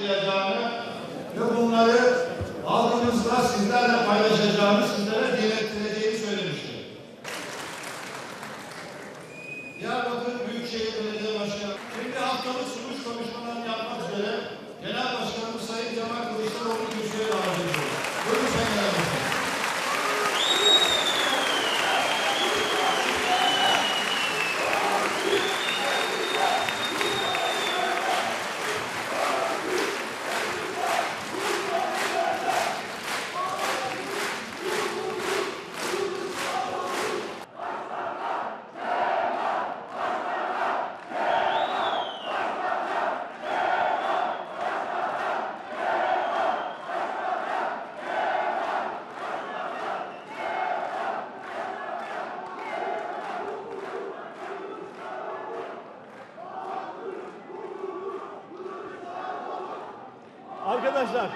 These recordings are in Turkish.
açıklayacağını ve bunları halkımızla sizlerle paylaşacağınız Arkadaşlar.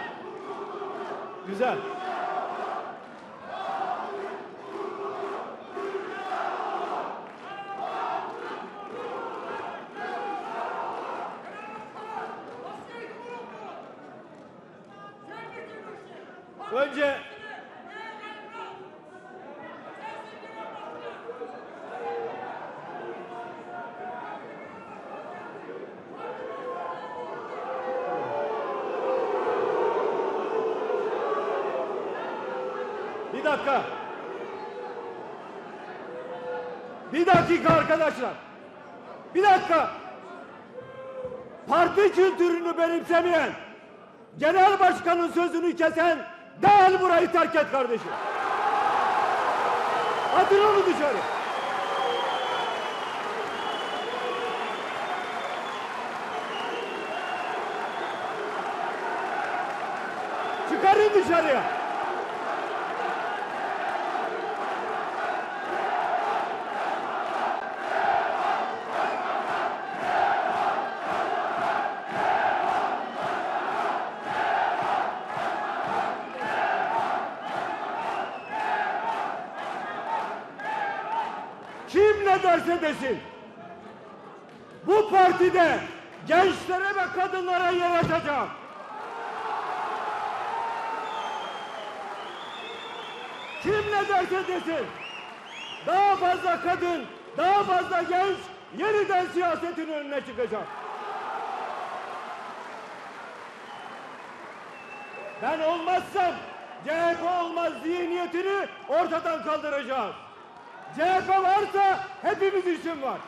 Güzel. Önce bir dakika. Bir dakika arkadaşlar. Bir dakika. Parti kültürünü benimsemeyen, genel başkanın sözünü kesen değil burayı terk et kardeşim. Atın onu dışarı. Çıkarın dışarıya. Kim ne derse desin. Bu partide gençlere ve kadınlara yer açacağım. Kim ne derse desin. Daha fazla kadın, daha fazla genç yeniden siyasetin önüne çıkacak. Ben olmazsam CHP olmaz zihniyetini ortadan kaldıracağız. CHP varsa hepimiz için var.